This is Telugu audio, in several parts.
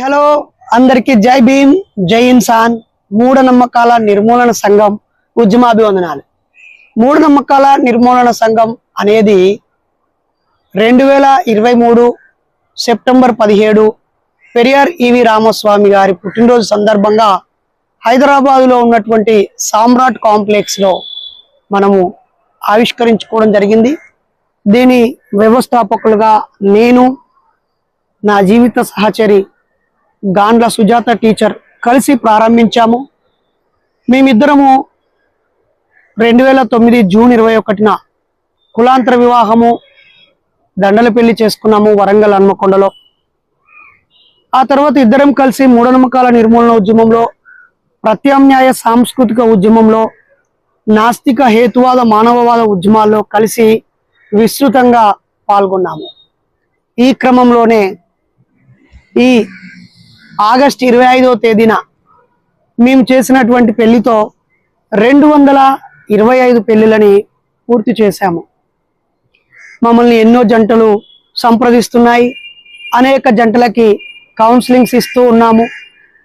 హలో అందరికి జై భీమ్ జై ఇన్సాన్. మూఢనమ్మకాల నిర్మూలన సంఘం ఉద్యమాభివందనాలు. మూఢనమ్మకాల నిర్మూలన సంఘం అనేది రెండు వేల ఇరవై మూడు సెప్టెంబర్ పదిహేడు పెరియార్ ఈవి రామస్వామి గారి పుట్టినరోజు సందర్భంగా హైదరాబాదులో ఉన్నటువంటి సామ్రాట్ కాంప్లెక్స్లో మనము ఆవిష్కరించుకోవడం జరిగింది. దీని వ్యవస్థాపకులుగా నేను నా జీవిత సహచరి గాండ్ల సుజాత టీచర్ కలిసి ప్రారంభించాము. మేమిద్దరము రెండు వేల తొమ్మిది జూన్ ఇరవై ఒకటిన కులాంతర వివాహము దండల పెళ్ళి చేసుకున్నాము వరంగల్ హన్మకొండలో. ఆ తర్వాత ఇద్దరం కలిసి మూఢనమ్మకాల నిర్మూలన ఉద్యమంలో ప్రత్యామ్నాయ సాంస్కృతిక ఉద్యమంలో నాస్తిక హేతువాద మానవవాద ఉద్యమాల్లో కలిసి విస్తృతంగా పాల్గొన్నాము. ఈ క్రమంలోనే ఈ ఆగస్ట్ ఇరవై ఐదవ తేదీన మేము చేసినటువంటి పెళ్ళితో రెండు వందల ఇరవై ఐదు పెళ్ళిలని పూర్తి చేశాము. మమ్మల్ని ఎన్నో జంటలు సంప్రదిస్తున్నాయి. అనేక జంటలకి కౌన్సిలింగ్స్ ఇస్తూ ఉన్నాము.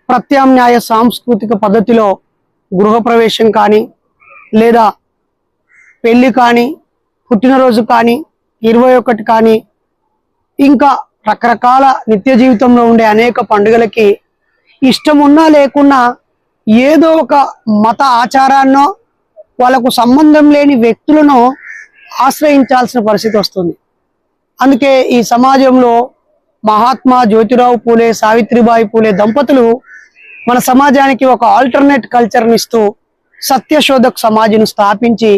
ప్రత్యామ్నాయ సాంస్కృతిక పద్ధతిలో గృహప్రవేశం కానీ లేదా పెళ్ళి కానీ పుట్టినరోజు కానీ ఇరవై ఒకటి కానీ ఇంకా రకరకాల నిత్య జీవితంలో ఉండే అనేక పండుగలకి ఇష్టం ఉన్నా లేకున్నా ఏదో ఒక మత ఆచారాన్నో వాళ్ళకు సంబంధం లేని వ్యక్తులను ఆశ్రయించాల్సిన పరిస్థితి వస్తుంది. అందుకే ఈ సమాజంలో మహాత్మా జ్యోతిరావు పూలే సావిత్రిబాయి పూలే దంపతులు మన సమాజానికి ఒక ఆల్టర్నేట్ కల్చర్ని ఇస్తూ సత్యశోధక్ సమాజను స్థాపించి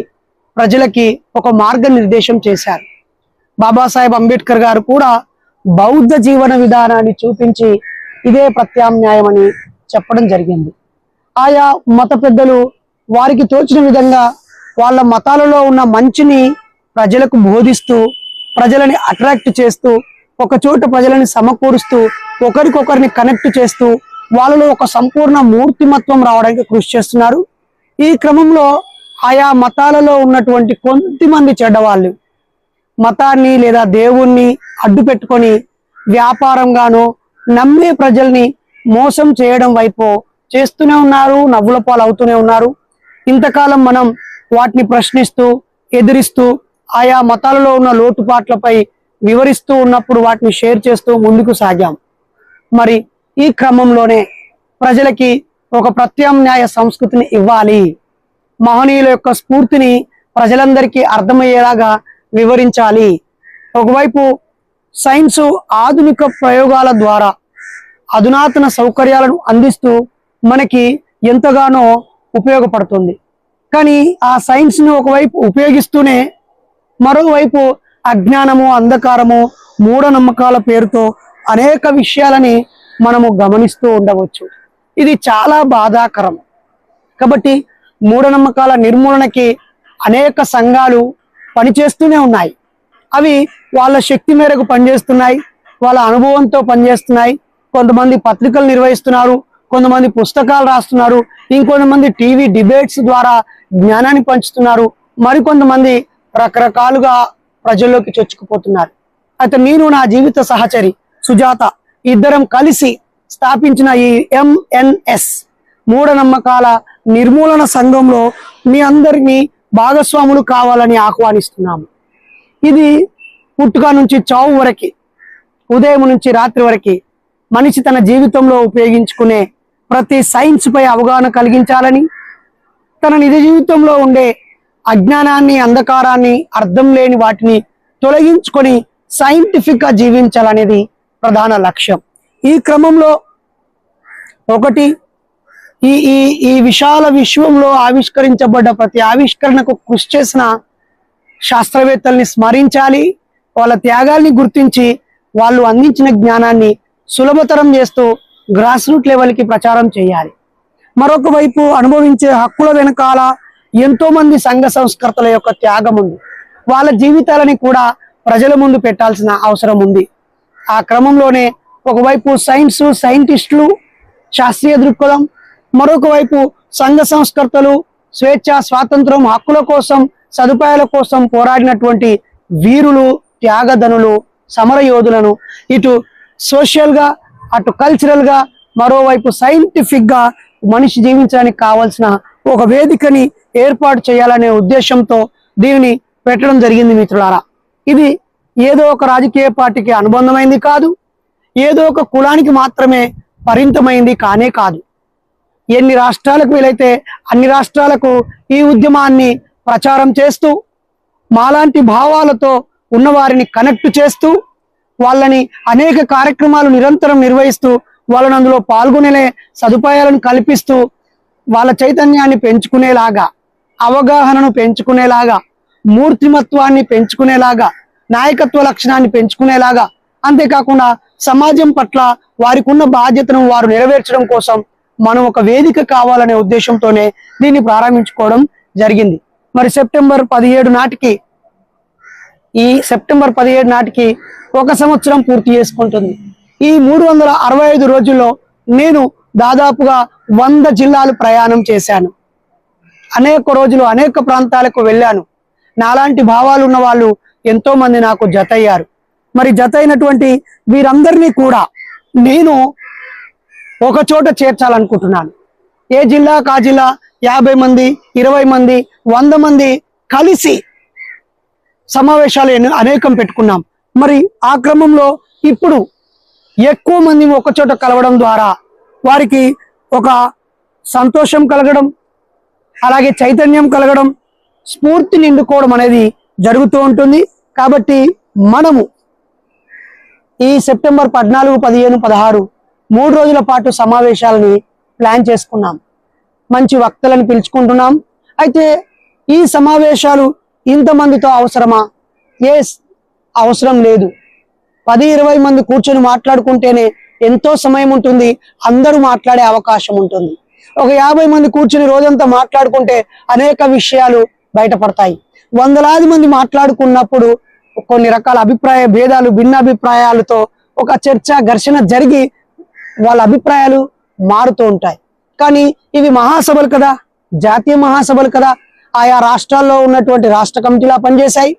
ప్రజలకి ఒక మార్గనిర్దేశం చేశారు. బాబాసాహెబ్ అంబేద్కర్ గారు కూడా బౌద్ధ జీవన విధానాన్ని చూపించి ఇదే ప్రత్యామ్నాయమని చెప్పడం జరిగింది. ఆయా మత పెద్దలు వారికి తోచిన విధంగా వాళ్ళ మతాలలో ఉన్న మంచిని ప్రజలకు బోధిస్తూ ప్రజలని అట్రాక్ట్ చేస్తూ ఒక చోట ప్రజలని సమకూరుస్తూ ఒకరికొకరిని కనెక్ట్ చేస్తూ వాళ్ళలో ఒక సంపూర్ణ మూర్తిమత్వం రావడానికి కృషి చేస్తున్నారు. ఈ క్రమంలో ఆయా మతాలలో ఉన్నటువంటి కొంతమంది చెడ్డవాళ్ళు మతాన్ని లేదా దేవుణ్ణి అడ్డు పెట్టుకొని వ్యాపారంగానో నమ్మే ప్రజల్ని మోసం చేయడం వైపు చేస్తూనే ఉన్నారు నవ్వుల పాలు అవుతూనే ఉన్నారు. ఇంతకాలం మనం వాటిని ప్రశ్నిస్తూ ఎదిరిస్తూ ఆయా మతాలలో ఉన్న లోటుపాట్లపై వివరిస్తూ ఉన్నప్పుడు వాటిని షేర్ చేస్తూ ముందుకు సాగాం. మరి ఈ క్రమంలోనే ప్రజలకి ఒక ప్రత్యామ్నాయ సంస్కృతిని ఇవ్వాలి. మహనీయుల యొక్క స్ఫూర్తిని ప్రజలందరికీ అర్థమయ్యేలాగా వివరించాలి. ఒకవైపు సైన్స్ ఆధునిక ప్రయోగాల ద్వారా అధునాతన సౌకర్యాలను అందిస్తూ మనకి ఎంతగానో ఉపయోగపడుతుంది. కానీ ఆ సైన్స్ని ఒకవైపు ఉపయోగిస్తూనే మరోవైపు అజ్ఞానము అంధకారము మూఢనమ్మకాల పేరుతో అనేక విషయాలని మనము గమనిస్తూ ఉండవచ్చు. ఇది చాలా బాధాకరం. కాబట్టి మూఢనమ్మకాల నిర్మూలనకి అనేక సంఘాలు పనిచేస్తూనే ఉన్నాయి. అవి వాళ్ళ శక్తి మేరకు పనిచేస్తున్నాయి వాళ్ళ అనుభవంతో పనిచేస్తున్నాయి. కొంతమంది పత్రికలు నిర్వహిస్తున్నారు కొంతమంది పుస్తకాలు రాస్తున్నారు ఇంకొంతమంది టీవీ డిబేట్స్ ద్వారా జ్ఞానాన్ని పంచుతున్నారు. మరికొంతమంది రకరకాలుగా ప్రజల్లోకి చొచ్చుకుపోతున్నారు. అయితే నేను నా జీవిత సహచరి సుజాత ఇద్దరం కలిసి స్థాపించిన ఈ ఎంఎన్ఎస్ మూఢనమ్మకాల నిర్మూలన సంఘంలో మీ అందరినీ భాగస్వాములు కావాలని ఆహ్వానిస్తున్నాము. ఇది పుట్టుక నుంచి చావు వరకు ఉదయం నుంచి రాత్రి వరకు మనిషి తన జీవితంలో ఉపయోగించుకునే ప్రతి సైన్స్ పై అవగాహన కలిగించాలని తన నిజ జీవితంలో ఉండే అజ్ఞానాన్ని అంధకారాన్ని అర్థం లేని వాటిని తొలగించుకొని సైంటిఫిక్గా జీవించాలనేది ప్రధాన లక్ష్యం. ఈ క్రమంలో ఒకటి ఈ ఈ ఈ విశాల విశ్వంలో ఆవిష్కరించబడ్డ ప్రతి ఆవిష్కరణకు కృషి చేసిన శాస్త్రవేత్తల్ని స్మరించాలి వాళ్ళ త్యాగాల్ని గుర్తించి వాళ్ళు అందించిన జ్ఞానాన్ని సులభతరం చేస్తూ గ్రాస్ రూట్ లెవెల్కి ప్రచారం చేయాలి. మరొక వైపు అనుభవించే హక్కుల వెనకాల ఎంతో మంది సంఘ సంస్కర్తల యొక్క త్యాగం ఉంది. వాళ్ళ జీవితాలని కూడా ప్రజల ముందు పెట్టాల్సిన అవసరం ఉంది. ఆ క్రమంలోనే ఒకవైపు సైన్స్ సైంటిస్టులు శాస్త్రీయ దృక్పథం మరొక వైపు సంఘ సంస్కర్తలు స్వేచ్ఛ స్వాతంత్రం హక్కుల కోసం సదుపాయాల కోసం పోరాడినటువంటి వీరులు త్యాగధనులు సమర యోధులను ఇటు సోషల్గా అటు కల్చరల్గా మరోవైపు సైంటిఫిక్గా మనిషి జీవించడానికి కావాల్సిన ఒక వేదికని ఏర్పాటు చేయాలనే ఉద్దేశంతో దీనిని పెట్టడం జరిగింది మిత్రులారా. ఇది ఏదో ఒక రాజకీయ పార్టీకి అనుబంధమైంది కాదు ఏదో ఒక కులానికి మాత్రమే పరిమితమైంది కానే కాదు. ఎన్ని రాష్ట్రాలకు వీలైతే అన్ని రాష్ట్రాలకు ఈ ఉద్యమాన్ని ప్రచారం చేస్తూ మాలాంటి భావాలతో ఉన్నవారిని కనెక్ట్ చేస్తూ వాళ్ళని అనేక కార్యక్రమాలు నిరంతరం నిర్వహిస్తూ వాళ్ళని అందులో పాల్గొనే సదుపాయాలను కల్పిస్తూ వాళ్ళ చైతన్యాన్ని పెంచుకునేలాగా అవగాహనను పెంచుకునేలాగా మూర్తిమత్వాన్ని పెంచుకునేలాగా నాయకత్వ లక్షణాన్ని పెంచుకునేలాగా అంతేకాకుండా సమాజం పట్ల వారికి ఉన్న బాధ్యతను వారు నెరవేర్చడం కోసం మనం ఒక వేదిక కావాలనే ఉద్దేశంతోనే దీన్ని ప్రారంభించుకోవడం జరిగింది. మరి సెప్టెంబర్ పదిహేడు నాటికి ఈ సెప్టెంబర్ పదిహేడు నాటికి ఒక సంవత్సరం పూర్తి చేసుకుంటుంది. ఈ మూడు వందల అరవై ఐదు రోజుల్లో నేను దాదాపుగా వంద జిల్లాలు ప్రయాణం చేశాను. అనేక రోజులు అనేక ప్రాంతాలకు వెళ్ళాను. నాలాంటి భావాలు ఉన్న వాళ్ళు ఎంతో మంది నాకు జతయ్యారు. మరి జత అయినటువంటి వీరందరినీ కూడా నేను ఒక చోట చేర్చాలనుకుంటున్నాను. ఏ జిల్లా కా జిల్లా యాభై మంది ఇరవై మంది వంద మంది కలిసి సమావేశాలు అనేకం పెట్టుకున్నాం. మరి ఆ క్రమంలో ఇప్పుడు ఎక్కువ మంది ఒకచోట కలవడం ద్వారా వారికి ఒక సంతోషం కలగడం అలాగే చైతన్యం కలగడం స్ఫూర్తి నిండుకోవడం అనేది జరుగుతూ ఉంటుంది. కాబట్టి మనము ఈ సెప్టెంబర్ పద్నాలుగు పదిహేను పదహారు మూడు రోజుల పాటు సమావేశాలని ప్లాన్ చేసుకున్నాం. మంచి వక్తలను పిలుచుకుంటున్నాం. అయితే ఈ సమావేశాలు ఇంతమందితో అవసరమా? ఎస్ అవసరం లేదు. పది ఇరవై మంది కూర్చొని మాట్లాడుకుంటేనే ఎంతో సమయం ఉంటుంది. అందరూ మాట్లాడే అవకాశం ఉంటుంది. ఒక యాభై మంది కూర్చొని రోజంతా మాట్లాడుకుంటే అనేక విషయాలు బయటపడతాయి. వందలాది మంది మాట్లాడుకున్నప్పుడు కొన్ని రకాల అభిప్రాయ భేదాలు భిన్నాభిప్రాయాలతో ఒక చర్చ ఘర్షణ జరిగి వాళ్ళ అభిప్రాయాలు మారుతూ ఉంటాయి. కానీ ఇవి మహాసభలు కదా జాతీయ మహాసభలు కదా. ఆయా రాష్ట్రాల్లో ఉన్నటువంటి రాష్ట్ర కమిటీలా పనిచేశాయి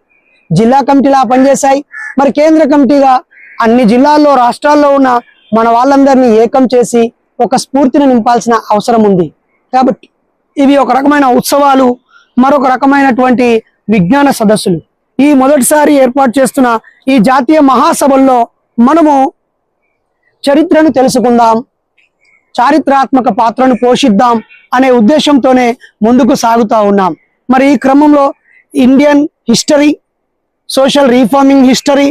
జిల్లా కమిటీలా పనిచేశాయి. మరి కేంద్ర కమిటీగా అన్ని జిల్లాల్లో రాష్ట్రాల్లో ఉన్న మన వాళ్ళందరినీ ఏకం చేసి ఒక స్ఫూర్తిని నింపాల్సిన అవసరం ఉంది. కాబట్టి ఇవి ఒక రకమైన ఉత్సవాలు మరొక రకమైనటువంటి విజ్ఞాన సదస్సులు. ఈ మొదటిసారి ఏర్పాటు చేస్తున్న ఈ జాతీయ మహాసభల్లో మనము చరిత్రను తెలుసుకుందాం చారిత్రాత్మక పాత్రను పోషిద్దాం అనే ఉద్దేశంతోనే ముందుకు సాగుతూ ఉన్నాం. మరి ఈ క్రమంలో Indian history social reforming history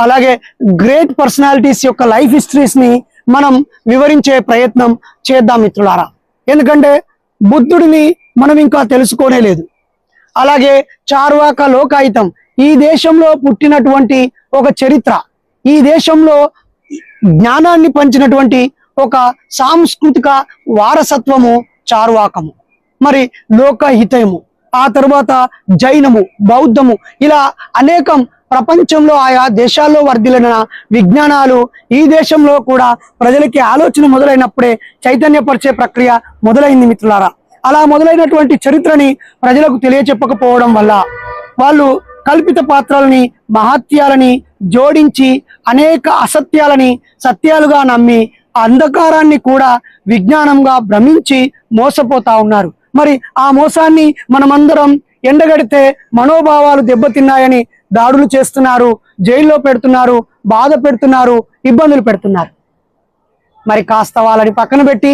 అలాగే గ్రేట్ పర్సనాలిటీస్ యొక్క లైఫ్ హిస్టరీస్ని మనం వివరించే ప్రయత్నం చేద్దాం మిత్రులారా. ఎందుకంటే బుద్ధుడిని మనం ఇంకా తెలుసుకోనే లేదు. అలాగే చార్వాక లోకాయుతం ఈ దేశంలో పుట్టినటువంటి ఒక చరిత్ర. ఈ దేశంలో జ్ఞానాన్ని పంచినటువంటి ఒక సాంస్కృతిక వారసత్వము చారువాకము. మరి లోకహితయము ఆ తర్వాత జైనము బౌద్ధము ఇలా అనేకం ప్రపంచంలో ఆయా దేశాల్లో వర్ధిల్లిన విజ్ఞానాలు ఈ దేశంలో కూడా ప్రజలకి ఆలోచన మొదలైనప్పుడే చైతన్యపరిచే ప్రక్రియ మొదలైంది మిత్రులారా. అలా మొదలైనటువంటి చరిత్రని ప్రజలకు తెలియచెప్పకపోవడం వల్ల వాళ్ళు కల్పిత పాత్రలని మహత్యాలని జోడించి అనేక అసత్యాలని సత్యాలుగా నమ్మి ఆ అంధకారాన్ని కూడా విజ్ఞానంగా భ్రమించి మోసపోతా ఉన్నారు. మరి ఆ మోసాన్ని మనమందరం ఎండగడితే మనోభావాలు దెబ్బతిన్నాయని దాడులు చేస్తున్నారు జైల్లో పెడుతున్నారు బాధ పెడుతున్నారు ఇబ్బందులు పెడుతున్నారు. మరి కాస్త వాళ్ళని పక్కన పెట్టి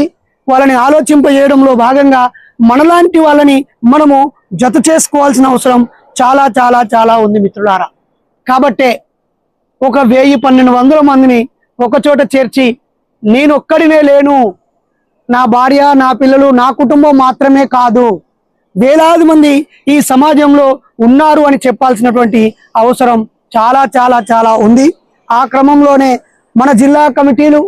వాళ్ళని ఆలోచింపజేయడంలో భాగంగా మనలాంటి వాళ్ళని మనము జత చేసుకోవాల్సిన అవసరం చాలా చాలా చాలా ఉంది మిత్రులారా. కాబట్టే ఒక వెయ్యి పన్నెండు వందల మందిని ఒకచోట చేర్చి నేను ఒక్కడినే లేను. నా భార్య నా పిల్లలు నా కుటుంబం మాత్రమే కాదు. వేలాది మంది ఈ సమాజంలో ఉన్నారు అని చెప్పాల్సినటువంటి అవసరం చాలా చాలా చాలా ఉంది. ఆ క్రమంలోనే మన జిల్లా కమిటీలు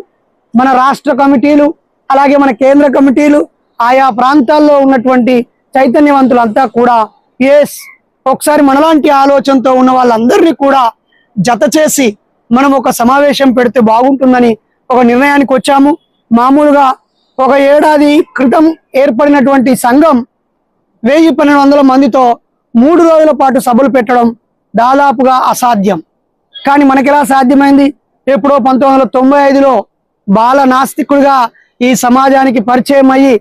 మన రాష్ట్ర కమిటీలు అలాగే మన కేంద్ర కమిటీలు ఆయా ప్రాంతాల్లో ఉన్నటువంటి చైతన్యవంతులంతా కూడా ఎస్ ఒకసారి మనలాంటి ఆలోచనతో ఉన్న వాళ్ళందరినీ కూడా జత చేసి మనం ఒక సమావేశం పెడితే బాగుంటుందని ఒక నిర్ణయానికి వచ్చాము. మామూలుగా ఒక ఏడాది క్రితం ఏర్పడినటువంటి సంఘం వెయ్యి పన్నెండు వందల మందితో మూడు రోజుల పాటు సభలు పెట్టడం దాదాపుగా అసాధ్యం. కానీ మనకెలా సాధ్యమైంది? ఎప్పుడో పంతొమ్మిది వందల తొంభై ఐదులో బాల నాస్తికుడిగా ఈ సమాజానికి పరిచయం అయ్యి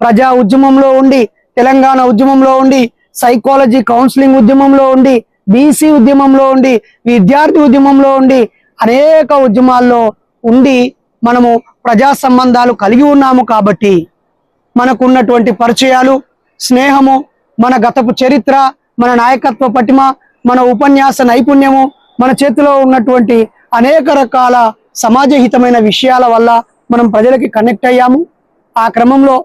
ప్రజా ఉద్యమంలో ఉండి తెలంగాణ ఉద్యమంలో ఉండి సైకాలజీ కౌన్సిలింగ్ ఉద్యమంలో ఉండి బీసీ ఉద్యమంలో ఉండి విద్యార్థి ఉద్యమంలో ఉండి అనేక ఉద్యమాల్లో ఉండి మనము ప్రజా సంబంధాలు కలిగి ఉన్నాము కాబట్టి మనకున్నటువంటి పరిచయాలు స్నేహము మన గతపు చరిత్ర మన నాయకత్వ పటిమ మన ఉపన్యాస నైపుణ్యము మన చేతిలో ఉన్నటువంటి అనేక రకాల సమాజహితమైన విషయాల వల్ల మనం ప్రజలకి కనెక్ట్ అయ్యాము. ఆ క్రమంలో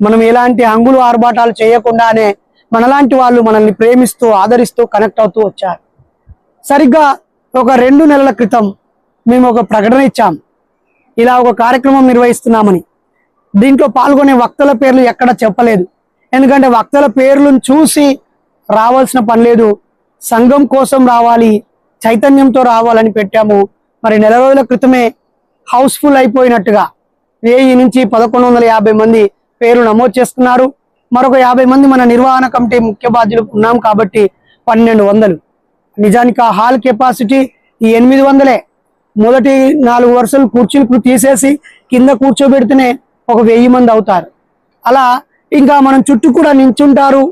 మనం ఎలాంటి హంగులు ఆర్భాటాలు చేయకుండానే మనలాంటి వాళ్ళు మనల్ని ప్రేమిస్తూ ఆదరిస్తూ కనెక్ట్ అవుతూ వచ్చారు. సరిగ్గా ఒక రెండు నెలల క్రితం మేము ఒక ప్రకటన ఇచ్చాం. ఇలా ఒక కార్యక్రమం నిర్వహిస్తున్నామని. దీంట్లో పాల్గొనే వక్తల పేర్లు ఎక్కడ చెప్పలేదు. ఎందుకంటే వక్తల పేర్లను చూసి రావాల్సిన పని లేదు. సంఘం కోసం రావాలి చైతన్యంతో రావాలని పెట్టాము. మరి నెల రోజుల క్రితమే హౌస్ఫుల్ అయిపోయినట్టుగా వెయ్యి నుంచి పదకొండు వందల యాభై మంది పేరు నమోదు చేసుకున్నారు. మరొక యాభై మంది మన నిర్వహణ కమిటీ ముఖ్య బాధ్యులు ఉన్నాం కాబట్టి పన్నెండు వందలు. నిజానికి ఆ హాల్ కెపాసిటీ ఈ ఎనిమిది వందలే. మొదటి నాలుగు వరుసలు కుర్చీలు తీసేసి కింద కూర్చోబెడితేనే ఒక వెయ్యి మంది అవుతారు. అలా ఇంకా మనం చుట్టూ కూడా నించుంటారు.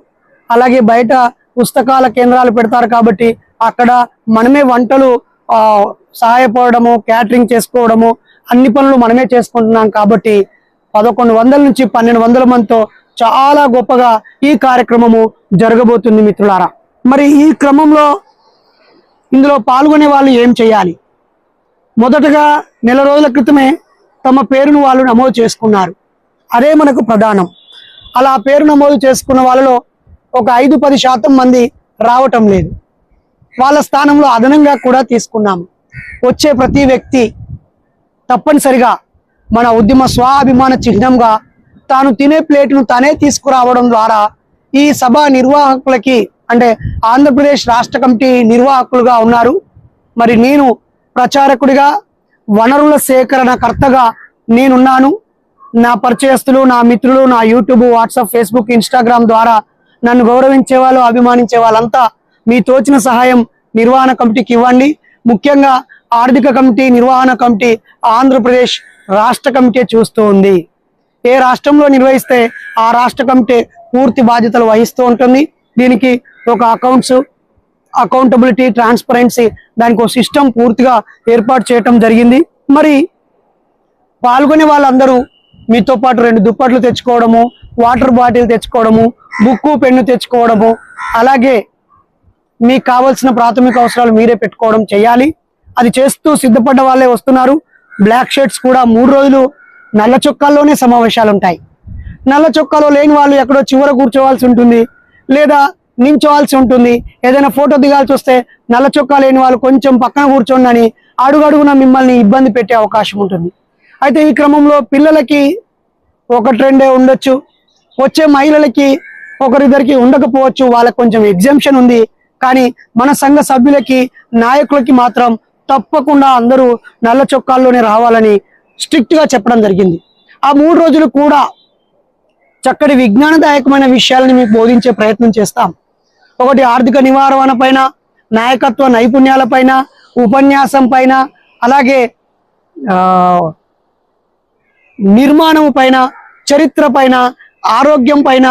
అలాగే బయట పుస్తకాల కేంద్రాలు పెడతారు కాబట్టి అక్కడ మనమే వంటలు సహాయపడము క్యాటరింగ్ చేసుకోవడము అన్ని పనులు మనమే చేసుకుంటున్నాం కాబట్టి పదకొండు వందల నుంచి పన్నెండు వందల మందితో చాలా గొప్పగా ఈ కార్యక్రమము జరగబోతుంది మిత్రులారా. మరి ఈ క్రమంలో ఇందులో పాల్గొనే వాళ్ళు ఏం చేయాలి? మొదటగా నెల రోజుల క్రితమే తమ పేరును వాళ్ళు నమోదు చేసుకున్నారు. అదే మనకు ప్రధానం. అలా పేరు నమోదు చేసుకున్న వాళ్ళలో ఒక ఐదు పది శాతం మంది రావటం లేదు. వాళ్ళ స్థానంలో అదనంగా కూడా తీసుకున్నాము వచ్చే ప్రతి వ్యక్తి తప్పనిసరిగా మన ఉద్యమ స్వాభిమాన చిహ్నంగా తాను తినే ప్లేట్ను తానే తీసుకురావడం ద్వారా ఈ సభ నిర్వాహకులకి అంటే ఆంధ్రప్రదేశ్ రాష్ట్ర కమిటీ నిర్వాహకులుగా ఉన్నారు. మరి నేను ప్రచారకుడిగా వనరుల సేకరణకర్తగా నేనున్నాను. నా పరిచయస్తులు నా మిత్రులు నా యూట్యూబ్ వాట్సాప్ ఫేస్బుక్ ఇన్స్టాగ్రామ్ ద్వారా నన్ను గౌరవించే వాళ్ళు అభిమానించే వాళ్ళంతా మీ తోచిన సహాయం నిర్వహణ కమిటీకి ఇవ్వండి. ముఖ్యంగా ఆర్థిక కమిటీ నిర్వహణ కమిటీ ఆంధ్రప్రదేశ్ రాష్ట్ర కమిటీ చూస్తూ ఉంది ఏ రాష్ట్రంలో నిర్వహిస్తే ఆ రాష్ట్ర కమిటీ పూర్తి బాధ్యతలు వహిస్తూ ఉంటుంది. దీనికి ఒక అకౌంట్స్ అకౌంటబిలిటీ ట్రాన్స్పరెన్సీ దానికి ఒక సిస్టమ్ పూర్తిగా ఏర్పాటు చేయటం జరిగింది. మరి పాల్గొనే వాళ్ళందరూ మీతో పాటు రెండు దుప్పట్లు తెచ్చుకోవడము వాటర్ బాటిల్ తెచ్చుకోవడము బుక్కు పెన్ను తెచ్చుకోవడము అలాగే మీకు కావాల్సిన ప్రాథమిక అవసరాలు మీరే పెట్టుకోవడం చేయాలి. అది చేస్తూ సిద్ధపడ్డ వాళ్ళే వస్తున్నారు. బ్లాక్ షర్ట్స్ కూడా మూడు రోజులు నల్ల చొక్కాల్లోనే సమావేశాలు ఉంటాయి నల్ల చొక్కాలో లేని వాళ్ళు ఎక్కడో చివర కూర్చోవాల్సి ఉంటుంది లేదా నించోవాల్సి ఉంటుంది. ఏదైనా ఫోటో దిగాల్సి వస్తే నల్ల చొక్కా లేని వాళ్ళు కొంచెం పక్కన కూర్చోండి అని అడుగడుగున మిమ్మల్ని ఇబ్బంది పెట్టే అవకాశం ఉంటుంది. అయితే ఈ క్రమంలో పిల్లలకి ఒకటి రెండే ఉండొచ్చు. వచ్చే మహిళలకి ఒకరిద్దరికి ఉండకపోవచ్చు. వాళ్ళకి కొంచెం ఎగ్జామ్షన్ ఉంది. కానీ మన సంఘ సభ్యులకి నాయకులకి మాత్రం తప్పకుండా అందరూ నల్ల చొక్కాల్లోనే రావాలని స్ట్రిక్ట్గా చెప్పడం జరిగింది. ఆ మూడు రోజులు కూడా చక్కటి విజ్ఞానదాయకమైన విషయాలను మీకు బోధించే ప్రయత్నం చేస్తాం. ఒకటి ఆర్థిక నివారణ పైన నాయకత్వ నైపుణ్యాల పైన ఉపన్యాసం పైన అలాగే నిర్మాణం పైన చరిత్ర పైన ఆరోగ్యం పైన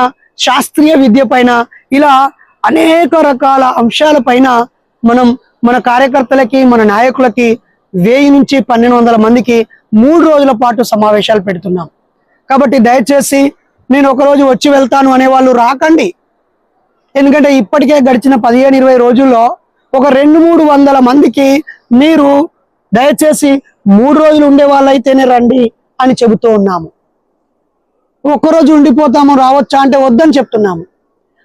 శాస్త్రీయ విద్య పైన ఇలా అనేక రకాల అంశాల పైన మనం మన కార్యకర్తలకి మన నాయకులకి వెయ్యి నుంచి పన్నెండు వందల మందికి మూడు రోజుల పాటు సమావేశాలు పెడుతున్నాం. కాబట్టి దయచేసి నేను ఒక రోజు వచ్చి వెళ్తాను అనే వాళ్ళు రాకండి. ఎందుకంటే ఇప్పటికే గడిచిన పదిహేను ఇరవై రోజుల్లో ఒక రెండు మూడు వందల మందికి మీరు దయచేసి మూడు రోజులు ఉండే వాళ్ళైతేనే రండి అని చెబుతూ ఉన్నాము. ఒక్కరోజు ఉండిపోతాము రావచ్చా అంటే వద్దని చెప్తున్నాము.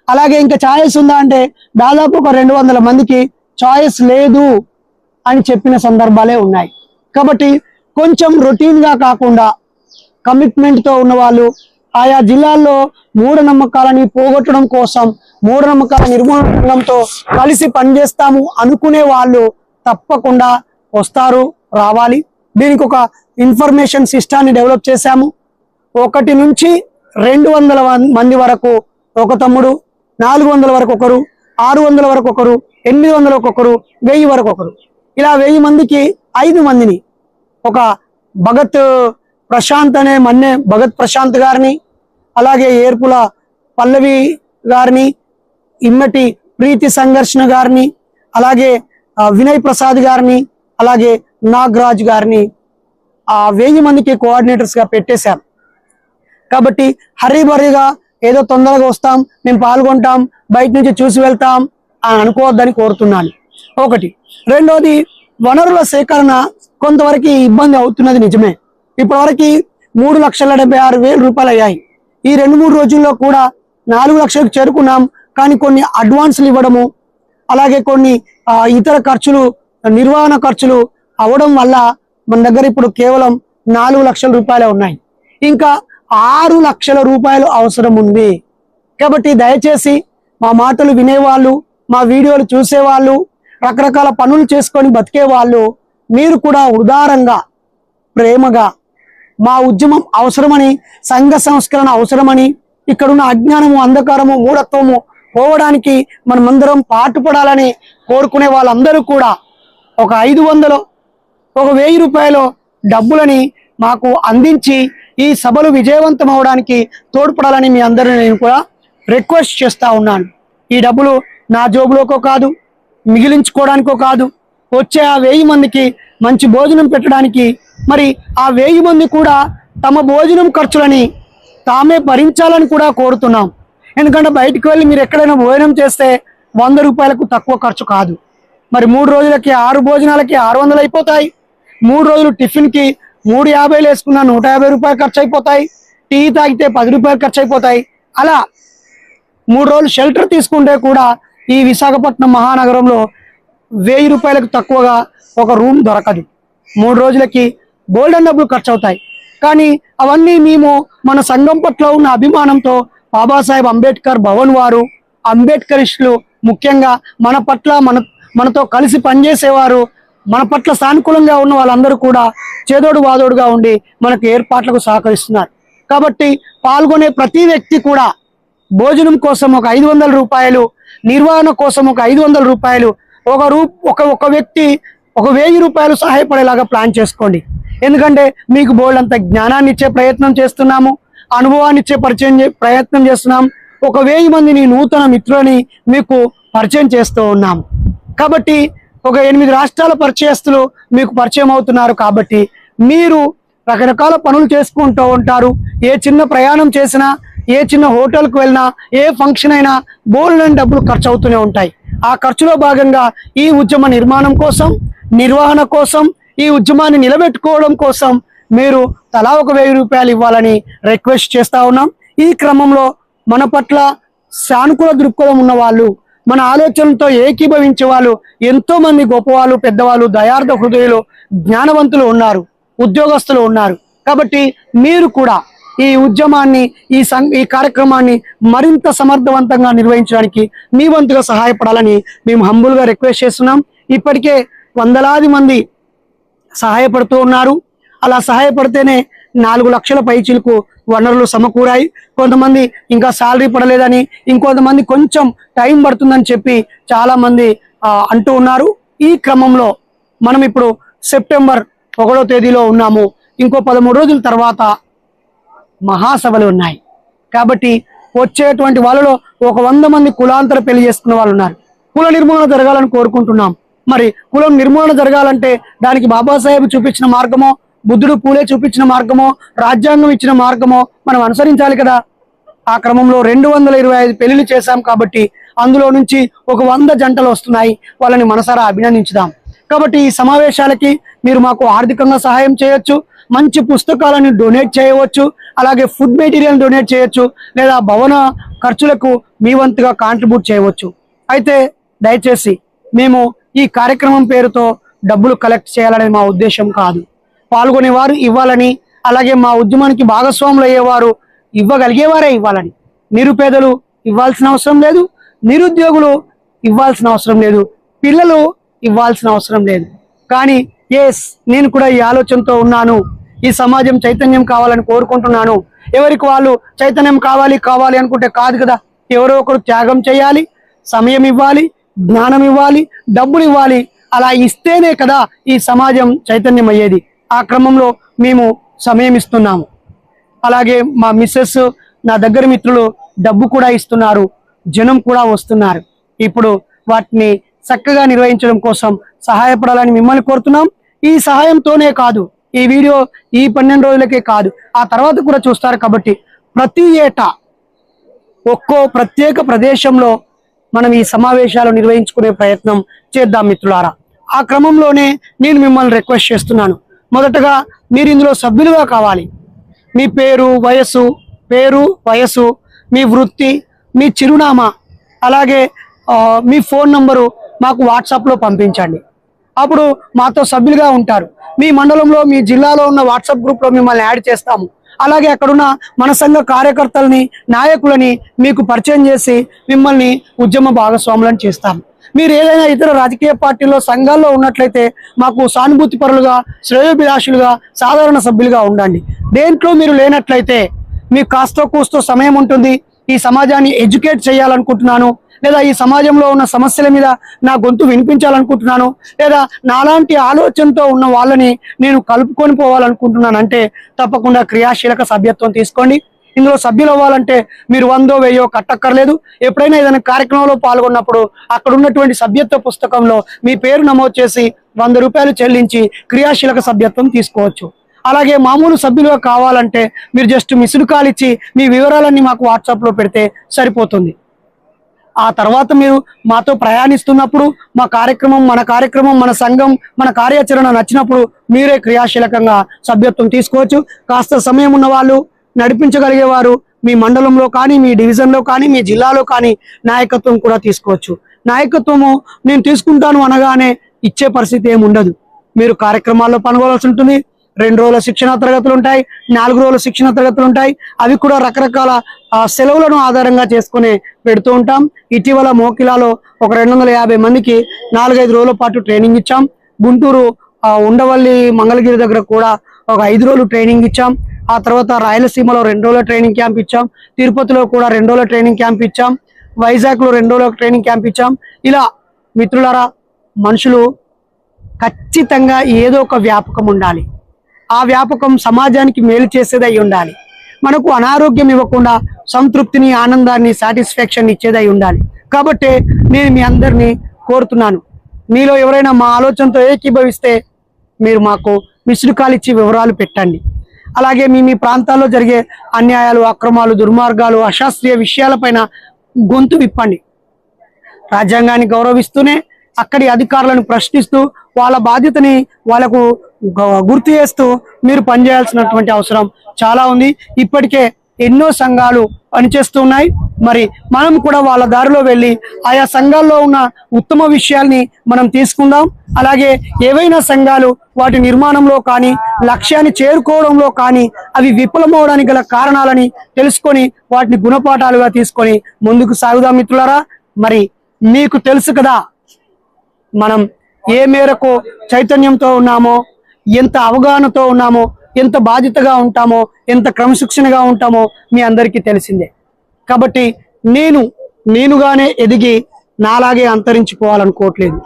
అలాగే ఇంకా ఛాయిస్ ఉందా అంటే దాదాపు ఒక రెండు వందల మందికి చాయిస్ లేదు. అని చెప్పిన సందర్భాలే ఉన్నాయి. కాబట్టి కొంచెం రొటీన్గా కాకుండా కమిట్మెంట్తో ఉన్నవాళ్ళు ఉన్న వాళ్ళు ఆయా జిల్లాల్లో మూఢనమ్మకాలని పోగొట్టడం కోసం మూఢనమ్మకాల నిర్మూలనంతో కలిసి పనిచేస్తాము అనుకునే వాళ్ళు తప్పకుండా వస్తారు రావాలి. దీనికి ఒక ఇన్ఫర్మేషన్ సిస్టాన్ని డెవలప్ చేశాము. ఒకటి నుంచి రెండు వందల మంది వరకు ఒక తమ్ముడు నాలుగు వందల వరకు ఒకరు ఆరు వందల వరకు ఒకరు ఎనిమిది వందల ఒక్కొక్కరు వెయ్యి వరకు ఒకరు. ఇలా వెయ్యి మందికి ఐదు మందిని ఒక భగత్ ప్రశాంత్ అనే మన్నే భగత్ ప్రశాంత్ గారిని అలాగే ఏర్పుల పల్లవి గారిని ఇమ్మటి ప్రీతి సంఘర్షణ గారిని అలాగే వినయ్ ప్రసాద్ గారిని అలాగే నాగరాజ్ గారిని ఆ వెయ్యి మందికి కోఆర్డినేటర్స్గా పెట్టేశాం కాబట్టి హరీబరీగా ఏదో తొందరగా వస్తాం మేము పాల్గొంటాం బయట నుంచి చూసి వెళ్తాం అని అనుకోవద్దని కోరుతున్నాను. ఒకటి. రెండోది వనరుల సేకరణ కొంతవరకు ఇబ్బంది అవుతున్నది నిజమే. ఇప్పటివరకు మూడు లక్షల డెబ్బై ఆరు వేల రూపాయలు అయ్యాయి. ఈ రెండు మూడు రోజుల్లో కూడా నాలుగు లక్షలకు చేరుకున్నాం. కానీ కొన్ని అడ్వాన్స్లు ఇవ్వడము అలాగే కొన్ని ఇతర ఖర్చులు నిర్వహణ ఖర్చులు అవడం వల్ల మన దగ్గర ఇప్పుడు కేవలం నాలుగు లక్షల రూపాయలే ఉన్నాయి. ఇంకా ఆరు లక్షల రూపాయలు అవసరం ఉంది. కాబట్టి దయచేసి మా మాటలు వినేవాళ్ళు మా వీడియోలు చూసేవాళ్ళు రకరకాల పనులు చేసుకొని బతికే వాళ్ళు మీరు కూడా ఉదారంగా ప్రేమగా మా ఉద్యమం అవసరమని సంఘ సంస్కరణ అవసరమని ఇక్కడున్న అజ్ఞానము అంధకారము మూఢత్వము పోవడానికి మనమందరం పాటుపడాలని కోరుకునే వాళ్ళందరూ కూడా ఒక ఐదు వందలు ఒక వెయ్యి రూపాయలు డబ్బులని మాకు అందించి ఈ సభలు విజయవంతం అవడానికి తోడ్పడాలని మీ అందరిని నేను కూడా రిక్వెస్ట్ చేస్తూ ఉన్నాను. ఈ డబ్బులు నా జోబులోకో కాదు మిగిలించుకోవడానికో కాదు. వచ్చే ఆ వెయ్యి మందికి మంచి భోజనం పెట్టడానికి మరి ఆ వెయ్యి మంది కూడా తమ భోజనం ఖర్చులని తామే భరించాలని కూడా కోరుతున్నాం. ఎందుకంటే బయటికి వెళ్ళి మీరు ఎక్కడైనా భోజనం చేస్తే వంద రూపాయలకు తక్కువ ఖర్చు కాదు. మరి మూడు రోజులకి ఆరు భోజనాలకి ఆరు వందలు అయిపోతాయి. మూడు రోజులు టిఫిన్కి మూడు యాభైలు వేసుకున్న నూట యాభై రూపాయలు ఖర్చు అయిపోతాయి. టీ తాగితే పది రూపాయలు ఖర్చు అయిపోతాయి. అలా మూడు రోజులు షెల్టర్ తీసుకుంటే కూడా ఈ విశాఖపట్నం మహానగరంలో వెయ్యి రూపాయలకు తక్కువగా ఒక రూమ్ దొరకదు. మూడు రోజులకి గోల్డెన్ డబ్బులు ఖర్చు అవుతాయి కానీ అవన్నీ మేము మన సంఘం పట్ల ఉన్న అభిమానంతో బాబాసాహెబ్ అంబేద్కర్ భవన్ వారు అంబేద్కరిస్టులు ముఖ్యంగా మన పట్ల మన మనతో కలిసి పనిచేసేవారు మన పట్ల సానుకూలంగా ఉన్న వాళ్ళందరూ కూడా చేదోడు వాదోడుగా ఉండి మనకు ఏర్పాట్లకు సహకరిస్తున్నారు. కాబట్టి పాల్గొనే ప్రతి వ్యక్తి కూడా భోజనం కోసం ఒక ఐదు వందల రూపాయలు నిర్వహణ కోసం ఒక ఐదు వందల రూపాయలు ఒక రూ ఒక ఒక వ్యక్తి ఒక వెయ్యి రూపాయలు సహాయపడేలాగా ప్లాన్ చేసుకోండి. ఎందుకంటే మీకు బోల్డ్ అంత జ్ఞానాన్ని ఇచ్చే ప్రయత్నం చేస్తున్నాము అనుభవాన్ని ఇచ్చే పరిచయం చే- ప్రయత్నం చేస్తున్నాం ఒక వెయ్యి మందిని నూతన మిత్రులని మీకు పరిచయం చేస్తూ ఉన్నాం. కాబట్టి ఒక ఎనిమిది రాష్ట్రాల పరిచయస్తులు మీకు పరిచయం అవుతున్నారు కాబట్టి మీరు రకరకాల పనులు చేసుకుంటూ ఉంటారు. ఏ చిన్న ప్రయాణం చేసినా ఏ చిన్న హోటల్కు వెళ్ళినా ఏ ఫంక్షన్ అయినా బోల్డెన్ డబ్బులు ఖర్చు అవుతూనే ఉంటాయి. ఆ ఖర్చులో భాగంగా ఈ ఉద్యమ నిర్మాణం కోసం నిర్వహణ కోసం ఈ ఉద్యమాన్ని నిలబెట్టుకోవడం కోసం మీరు తలా ఒక వెయ్యి రూపాయలు ఇవ్వాలని రిక్వెస్ట్ చేస్తా ఉన్నాం. ఈ క్రమంలో మన పట్ల సానుకూల దృక్పథం ఉన్న వాళ్ళు మన ఆలోచనలతో ఏకీభవించే వాళ్ళు ఎంతో మంది గొప్పవాళ్ళు పెద్దవాళ్ళు దయార్థ హృదయులు జ్ఞానవంతులు ఉన్నారు ఉద్యోగస్తులు ఉన్నారు. కాబట్టి మీరు కూడా ఈ ఉద్యమాన్ని ఈ సం ఈ కార్యక్రమాన్ని మరింత సమర్థవంతంగా నిర్వహించడానికి మీ వంతుగా సహాయపడాలని మేము హంబుల్గా రిక్వెస్ట్ చేస్తున్నాం. ఇప్పటికే వందలాది మంది సహాయపడుతూ ఉన్నారు. అలా సహాయపడితేనే నాలుగు లక్షల పైచీలకు వనరులు సమకూరాయి. కొంతమంది ఇంకా శాలరీ పడలేదని ఇంకొంతమంది కొంచెం టైం పడుతుందని చెప్పి చాలామంది అంటూ ఉన్నారు. ఈ క్రమంలో మనం ఇప్పుడు సెప్టెంబర్ ఒకటో తేదీలో ఉన్నాము. ఇంకో పదమూడు రోజుల తర్వాత మహాసభలు ఉన్నాయి. కాబట్టి వచ్చేటువంటి వాళ్ళలో ఒక వంద మంది కులాంతర పెళ్ళి చేసుకున్న వాళ్ళు ఉన్నారు. కుల నిర్మూలన జరగాలని కోరుకుంటున్నాం. మరి కులం నిర్మూలన జరగాలంటే దానికి బాబాసాహెబ్ చూపించిన మార్గమో బుద్ధుడు పూలే చూపించిన మార్గమో రాజ్యాంగం ఇచ్చిన మార్గమో మనం అనుసరించాలి కదా. ఆ క్రమంలో రెండు వందల ఇరవై ఐదు పెళ్ళిళ్ళు చేశాం కాబట్టి అందులో నుంచి ఒక వంద జంటలు వస్తున్నాయి. వాళ్ళని మనసారా అభినందించుదాం. కాబట్టి ఈ సమావేశాలకి మీరు మాకు ఆర్థికంగా సహాయం చేయొచ్చు. మంచి పుస్తకాలను డొనేట్ చేయవచ్చు అలాగే ఫుడ్ మెటీరియల్ డొనేట్ చేయొచ్చు లేదా భవన ఖర్చులకు మీ వంతుగా కాంట్రిబ్యూట్ చేయవచ్చు. అయితే దయచేసి మేము ఈ కార్యక్రమం పేరుతో డబ్బులు కలెక్ట్ చేయాలనే మా ఉద్దేశం కాదు. పాల్గొనేవారు ఇవ్వాలని అలాగే మా ఉద్యమానికి భాగస్వాములు అయ్యేవారు ఇవ్వగలిగేవారే ఇవ్వాలని. నిరుపేదలు ఇవ్వాల్సిన అవసరం లేదు నిరుద్యోగులు ఇవ్వాల్సిన అవసరం లేదు పిల్లలు ఇవ్వాల్సిన అవసరం లేదు. కానీ ఎస్ నేను కూడా ఈ ఆలోచనతో ఉన్నాను. ఈ సమాజం చైతన్యం కావాలని కోరుకుంటున్నాను. ఎవరికి వాళ్ళు చైతన్యం కావాలి కావాలి అనుకుంటే కాదు కదా. ఎవరో ఒకరు త్యాగం చేయాలి సమయం ఇవ్వాలి జ్ఞానం ఇవ్వాలి డబ్బులు ఇవ్వాలి. అలా ఇస్తేనే కదా ఈ సమాజం చైతన్యం అయ్యేది ఆ క్రమంలో మేము సమయం ఇస్తున్నాము. అలాగే మా మిస్సెస్ నా దగ్గర మిత్రులు డబ్బు కూడా ఇస్తున్నారు జనం కూడా వస్తున్నారు. ఇప్పుడు వాటిని చక్కగా నిర్వహించడం కోసం సహాయపడాలని మిమ్మల్ని కోరుతున్నాం. ఈ సహాయంతోనే కాదు ఈ వీడియో ఈ పన్నెండు రోజులకే కాదు ఆ తర్వాత కూడా చూస్తారు కాబట్టి ప్రతి ఏటా ఒక్కో ప్రత్యేక ప్రదేశంలో మనం ఈ సమావేశాలు నిర్వహించుకునే ప్రయత్నం చేద్దాం మిత్రులారా. ఆ క్రమంలోనే నేను మిమ్మల్ని రిక్వెస్ట్ చేస్తున్నాను. మొదటగా మీరు ఇందులో సభ్యులుగా కావాలి. మీ పేరు వయస్సు పేరు వయస్సు మీ వృత్తి మీ చిరునామా అలాగే మీ ఫోన్ నంబరు మాకు వాట్సాప్లో పంపించండి. అప్పుడు మాతో సభ్యులుగా ఉంటారు. మీ మండలంలో మీ జిల్లాలో ఉన్న వాట్సాప్ గ్రూప్లో మిమ్మల్ని యాడ్ చేస్తాము. అలాగే అక్కడున్న మన సంఘ కార్యకర్తలని నాయకులని మీకు పరిచయం చేసి మిమ్మల్ని ఉద్యమ భాగస్వాములను చేస్తాము. మీరు ఏదైనా ఇతర రాజకీయ పార్టీలో సంఘాల్లో ఉన్నట్లయితే మాకు సానుభూతి పరులుగా శ్రేయోభిలాషులుగా సాధారణ సభ్యులుగా ఉండండి. దేంట్లో మీరు లేనట్లయితే మీకు కాస్తో కూస్తో సమయం ఉంటుంది. ఈ సమాజాన్ని ఎడ్యుకేట్ చేయాలనుకుంటున్నాను. లేదా ఈ సమాజంలో ఉన్న సమస్యల మీద నా గొంతు వినిపించాలనుకుంటున్నాను లేదా నాలాంటి ఆలోచనతో ఉన్న వాళ్ళని నేను కలుపుకొని పోవాలనుకుంటున్నాను అంటే తప్పకుండా క్రియాశీలక సభ్యత్వం తీసుకోండి. ఇందులో సభ్యులు అవ్వాలంటే మీరు వందో వెయ్యో కట్టక్కర్లేదు. ఎప్పుడైనా ఏదైనా కార్యక్రమంలో పాల్గొన్నప్పుడు అక్కడ ఉన్నటువంటి సభ్యత్వ పుస్తకంలో మీ పేరు నమోదు చేసి వంద రూపాయలు చెల్లించి క్రియాశీలక సభ్యత్వం తీసుకోవచ్చు. అలాగే మామూలు సభ్యులుగా కావాలంటే మీరు జస్ట్ మిస్డ్ కాల్ ఇచ్చి మీ వివరాలన్నీ మాకు వాట్సాప్లో పెడితే సరిపోతుంది. ఆ తర్వాత మీరు మాతో ప్రయాణిస్తున్నప్పుడు మా కార్యక్రమం మన కార్యక్రమం మన సంఘం మన కార్యాచరణ నచ్చినప్పుడు మీరే క్రియాశీలకంగా సభ్యత్వం తీసుకోవచ్చు. కాస్త సమయం ఉన్న వాళ్ళు నడిపించగలిగేవారు మీ మండలంలో కానీ మీ డివిజన్లో కానీ మీ జిల్లాలో కానీ నాయకత్వం కూడా తీసుకోవచ్చు. నాయకత్వము నేను తీసుకుంటాను అనగానే ఇచ్చే పరిస్థితి ఏమి ఉండదు మీరు కార్యక్రమాల్లో పాల్గొనాల్సి ఉంటుంది. రెండు రోజుల శిక్షణ తరగతులు ఉంటాయి నాలుగు రోజుల శిక్షణ తరగతులు ఉంటాయి అవి కూడా రకరకాల సెలవులను ఆధారంగా చేసుకుని పెడుతూ ఉంటాం. ఇటీవల మోకిలాలో ఒక రెండు వందల యాభై మందికి నాలుగైదు రోజుల పాటు ట్రైనింగ్ ఇచ్చాం. గుంటూరు ఉండవల్లి మంగళగిరి దగ్గర కూడా ఒక ఐదు రోజులు ట్రైనింగ్ ఇచ్చాం. ఆ తర్వాత రాయలసీమలో రెండు రోజుల ట్రైనింగ్ క్యాంప్ ఇచ్చాం. తిరుపతిలో కూడా రెండు రోజుల ట్రైనింగ్ క్యాంప్ ఇచ్చాం. వైజాగ్లో రెండు రోజుల ట్రైనింగ్ క్యాంప్ ఇచ్చాం. ఇలా మిత్రులారా మనుషులు ఖచ్చితంగా ఏదో ఒక వ్యాపకం ఉండాలి. ఆ వ్యాపకం సమాజానికి మేలు చేసేదై ఉండాలి. మనకు అనారోగ్యం ఇవ్వకుండా సంతృప్తిని ఆనందాన్ని సాటిస్ఫాక్షన్ ఇచ్చేదై ఉండాలి. కాబట్టి నేను మీ అందరినీ కోరుతున్నాను. మీలో ఎవరైనా మా ఆలోచనతో ఏకీభవిస్తే మీరు మాకు మిస్డ్ కాల్ ఇచ్చి వివరాలు పెట్టండి. అలాగే మీ మీ ప్రాంతాల్లో జరిగే అన్యాయాలు అక్రమాలు దుర్మార్గాలు అశాస్త్రీయ విషయాలపైన గొంతు విప్పండి. రాజ్యాంగాన్ని గౌరవిస్తూనే అక్కడి అధికారులను ప్రశ్నిస్తూ వాళ్ళ బాధ్యతని వాళ్ళకు గుర్తు చేస్తూ మీరు పనిచేయాల్సినటువంటి అవసరం చాలా ఉంది. ఇప్పటికే ఎన్నో సంఘాలు పనిచేస్తూ ఉన్నాయి మరి మనం కూడా వాళ్ళ దారిలో వెళ్ళి ఆయా సంఘాల్లో ఉన్న ఉత్తమ విషయాల్ని మనం తీసుకుందాం. అలాగే ఏవైనా సంఘాలు వాటి నిర్మాణంలో కానీ లక్ష్యాన్ని చేరుకోవడంలో కానీ అవి విఫలమవడానికి గల కారణాలని తెలుసుకొని వాటిని గుణపాఠాలుగా తీసుకొని ముందుకు సాగుదాం మిత్రులారా. మరి మీకు తెలుసు కదా మనం ఏ మేరకు చైతన్యంతో ఉన్నామో ఎంత అవగాహనతో ఉన్నామో ఎంత బాధ్యతగా ఉంటామో ఎంత క్రమశిక్షణగా ఉంటామో మీ అందరికీ తెలిసిందే. కాబట్టి నేను నేనుగానే ఎదిగి నాలాగే అంతరించిపోవాలనుకోవట్లేదు.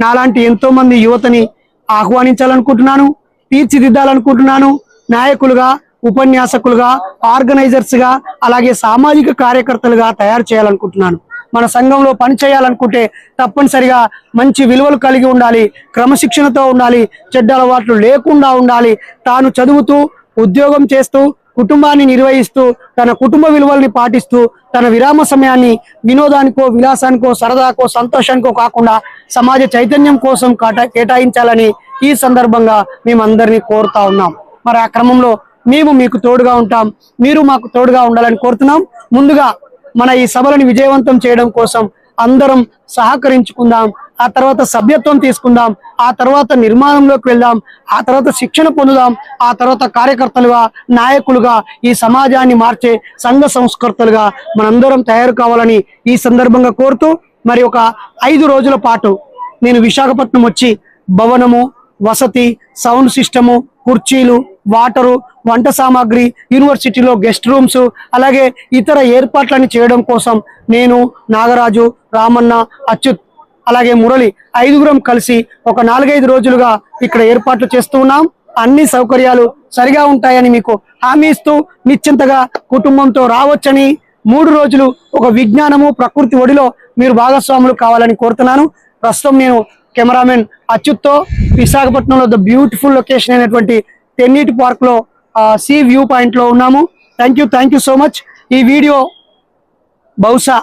నాలాంటి ఎంతో మంది యువతని ఆహ్వానించాలనుకుంటున్నాను తీర్చిదిద్దాలనుకుంటున్నాను నాయకులుగా ఉపన్యాసకులుగా ఆర్గనైజర్స్గా అలాగే సామాజిక కార్యకర్తలుగా తయారు చేయాలనుకుంటున్నాను. మన సంఘంలో పని చేయాలనుకుంటే తప్పనిసరిగా మంచి విలువలు కలిగి ఉండాలి క్రమశిక్షణతో ఉండాలి చెడ్డ అలవాట్లు లేకుండా ఉండాలి. తాను చదువుతూ ఉద్యోగం చేస్తూ కుటుంబాన్ని నిర్వహిస్తూ తన కుటుంబ విలువల్ని పాటిస్తూ తన విరామ సమయాన్ని వినోదానికో విలాసానికో సరదాకో సంతోషానికో కాకుండా సమాజ చైతన్యం కోసం కేటాయించాలని ఈ సందర్భంగా మేమందరినీ కోరుతా ఉన్నాం. మరి ఆ క్రమంలో మేము మీకు తోడుగా ఉంటాం. మీరు మాకు తోడుగా ఉండాలని కోరుతున్నాం. ముందుగా మన ఈ సభలను విజయవంతం చేయడం కోసం అందరం సహకరించుకుందాం. ఆ తర్వాత సభ్యత్వం తీసుకుందాం. ఆ తర్వాత నిర్మాణంలోకి వెళ్దాం. ఆ తర్వాత శిక్షణ పొందుదాం. ఆ తర్వాత కార్యకర్తలుగా నాయకులుగా ఈ సమాజాన్ని మార్చే సంఘ సంస్కర్తలుగా మనందరం తయారు కావాలని ఈ సందర్భంగా కోరుతూ మరి ఒక ఐదు రోజుల పాటు నేను విశాఖపట్నం వచ్చి భవనము వసతి సౌండ్ సిస్టము కుర్చీలు వాటరు వంట సామాగ్రి యూనివర్సిటీలో గెస్ట్ రూమ్స్ అలాగే ఇతర ఏర్పాట్లని చేయడం కోసం నేను నాగరాజు రామన్న అచ్యుత్ అలాగే మురళి ఐదుగురం కలిసి ఒక నాలుగైదు రోజులుగా ఇక్కడ ఏర్పాట్లు చేస్తూ ఉన్నాం. అన్ని సౌకర్యాలు సరిగా ఉంటాయని మీకు హామీ ఇస్తూ నిశ్చింతగా కుటుంబంతో రావచ్చని మూడు రోజులు ఒక విజ్ఞానము ప్రకృతి ఒడిలో మీరు భాగస్వాములు కావాలని కోరుతున్నాను. ప్రస్తుతం నేను కెమెరామెన్ అచ్యుత్తో విశాఖపట్నంలో ద బ్యూటిఫుల్ లొకేషన్ అయినటువంటి తెన్నీటి పార్క్లో సీ వ్యూ పాయింట్లో ఉన్నాము. Thank you thank you so much ఈ వీడియో బహుశా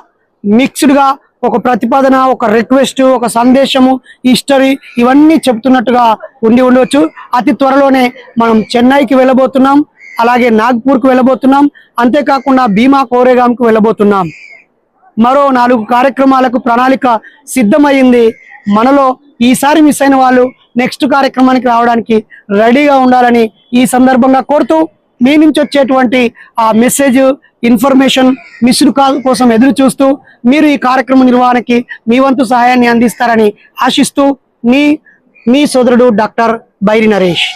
మిక్స్డ్గా ఒక ప్రతిపాదన ఒక రిక్వెస్ట్ ఒక సందేశము హిస్టరీ ఇవన్నీ చెప్తున్నట్టుగా ఉండి ఉండవచ్చు అతి త్వరలోనే మనం చెన్నైకి వెళ్ళబోతున్నాం. అలాగే నాగ్పూర్కి వెళ్ళబోతున్నాం. అంతేకాకుండా భీమా కోరేగాంకి వెళ్ళబోతున్నాం. మరో నాలుగు కార్యక్రమాలకు ప్రణాళిక సిద్ధమైంది. మనలో ఈసారి మిస్ అయిన వాళ్ళు నెక్స్ట్ కార్యక్రమానికి రావడానికి రెడీగా ఉండాలని ఈ సందర్భంగా కోరుతూ మీ నుంచి వచ్చేటువంటి ఆ మెసేజ్ ఇన్ఫర్మేషన్ మిస్డ్ కాల్ కోసం ఎదురు చూస్తూ మీరు ఈ కార్యక్రమ నిర్వహణకి మీ వంతు సహాయాన్ని అందిస్తారని ఆశిస్తూ మీ మీ సోదరుడు డాక్టర్ బైరి నరేష్.